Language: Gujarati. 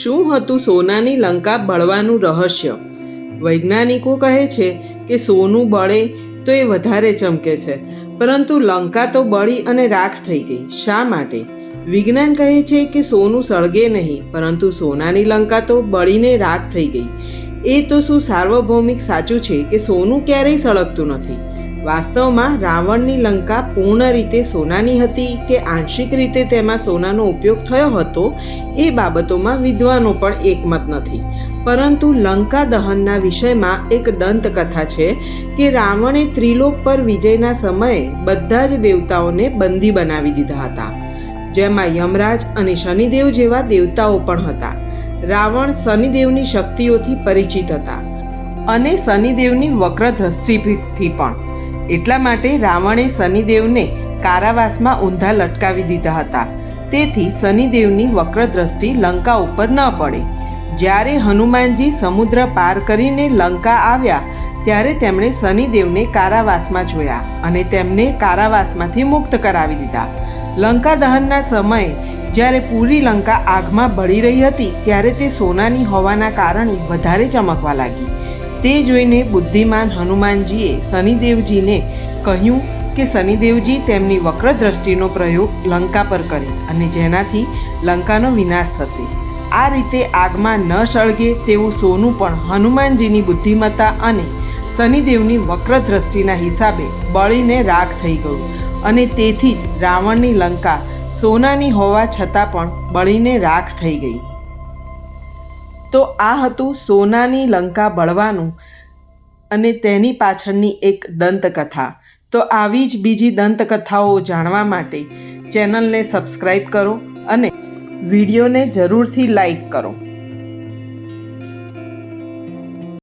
શું હતું સોનાની લંકા બળવાનું રહસ્ય? વૈજ્ઞાનિકો કહે છે કે સોનું બળે તો એ વધારે ચમકે છે, પરંતુ લંકા તો બળી અને રાખ થઈ ગઈ, શા માટે? વિજ્ઞાન કહે છે કે સોનું સળગે નહીં, પરંતુ સોનાની લંકા તો બળીને રાખ થઈ ગઈ. એ તો શું સાર્વભૌમિક સાચું છે કે સોનું ક્યારેય સળગતું નથી? વાસ્તવમાં રાવણની લંકા પૂર્ણ રીતે સોનાની હતી કે આંશિક રીતે તેમાં સોનાનો ઉપયોગ થયો હતો, એ બાબતોમાં વિદ્વાનો પણ એકમત નથી. પરંતુ લંકા દહનના વિષયમાં એક દંતકથા છે કે રાવણે ત્રિલોક પર વિજયના સમયે બધા જ દેવતાઓને બંદી બનાવી દીધા હતા. જેમાં યમરાજ અને શનિદેવ જેવા દેવતાઓ પણ હતા. રાવણ શનિદેવની શક્તિઓથી પરિચિત હતા અને શનિદેવની વક્રદ્રષ્ટિથી પણ. એટલા માટે રાવણે શનિદેવને કારાવાસમાં ઊંધા લટકાવી દીધા હતા. તેથી શનિદેવની વક્રદ્રષ્ટિ લંકા ઉપર ન પડે. જ્યારે હનુમાનજી સમુદ્ર પાર કરીને લંકા આવ્યા, ત્યારે તેમણે શનિદેવને કારાવાસમાં જોયા અને તેમને કારાવાસમાંથી મુક્ત કરાવી દીધા. લંકા દહનના સમયે, જ્યારે પૂરી લંકા આગમાં બળી રહી હતી, ત્યારે તે સોનાની હોવાના કારણે વધારે ચમકવા લાગી. તે જોઈને બુદ્ધિમાન હનુમાનજીએ શનિદેવજીને કહ્યું કે શનિદેવજી તેમની વક્રદ્રષ્ટિનો પ્રયોગ લંકા પર કરે અને જેનાથી લંકાનો વિનાશ થશે. આ રીતે આગમાં ન સળગે તેવું સોનું પણ હનુમાનજીની બુદ્ધિમત્તા અને શનિદેવની વક્રદ્રષ્ટિના હિસાબે બળીને રાખ થઈ ગયું અને તેથી જ રાવણની લંકા સોનાની હોવા છતાં પણ બળીને રાખ થઈ ગઈ. તો આ હતું સોનાની લંકા બળવાનું અને તેની પાછળની એક દંતકથા. તો આવી જ બીજી દંતકથાઓ જાણવા માટે ચેનલને સબસ્ક્રાઈબ કરો અને વિડીયોને જરૂરથી લાઈક કરો.